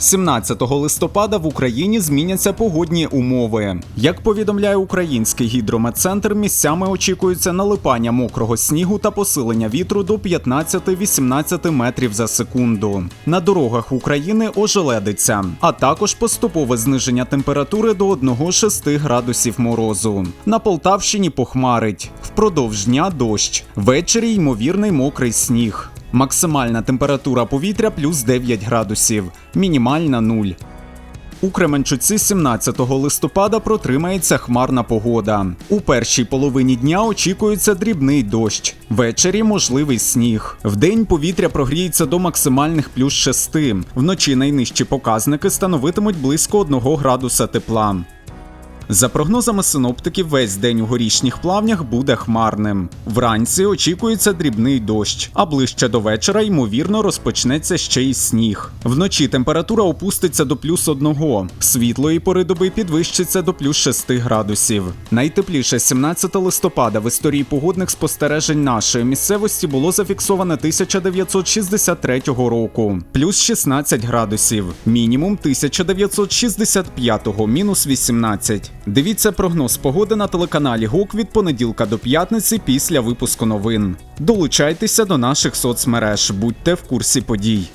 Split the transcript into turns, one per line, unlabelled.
17 листопада в Україні зміняться погодні умови. Як повідомляє український гідрометцентр, місцями очікується налипання мокрого снігу та посилення вітру до 15-18 метрів за секунду. На дорогах України ожеледиться, а також поступове зниження температури до 1-6 градусів морозу. На Полтавщині похмарить. Впродовж дня дощ. Ввечері ймовірний мокрий сніг. Максимальна температура повітря плюс 9 градусів, мінімальна 0. У Кременчуці 17 листопада протримається хмарна погода. У першій половині дня очікується дрібний дощ. Ввечері можливий сніг. Вдень повітря прогріється до максимальних плюс 6. Вночі найнижчі показники становитимуть близько 1 градуса тепла. За прогнозами синоптиків, весь день у горішніх плавнях буде хмарним. Вранці очікується дрібний дощ, а ближче до вечора, ймовірно, розпочнеться ще й сніг. Вночі температура опуститься до плюс одного, світлої пори доби підвищиться до плюс 6 градусів. Найтепліше 17 листопада в історії погодних спостережень нашої місцевості було зафіксовано 1963 року, плюс 16 градусів, мінімум 1965, мінус 18. Дивіться прогноз погоди на телеканалі ГОК від понеділка до п'ятниці після випуску новин. Долучайтеся до наших соцмереж, будьте в курсі подій.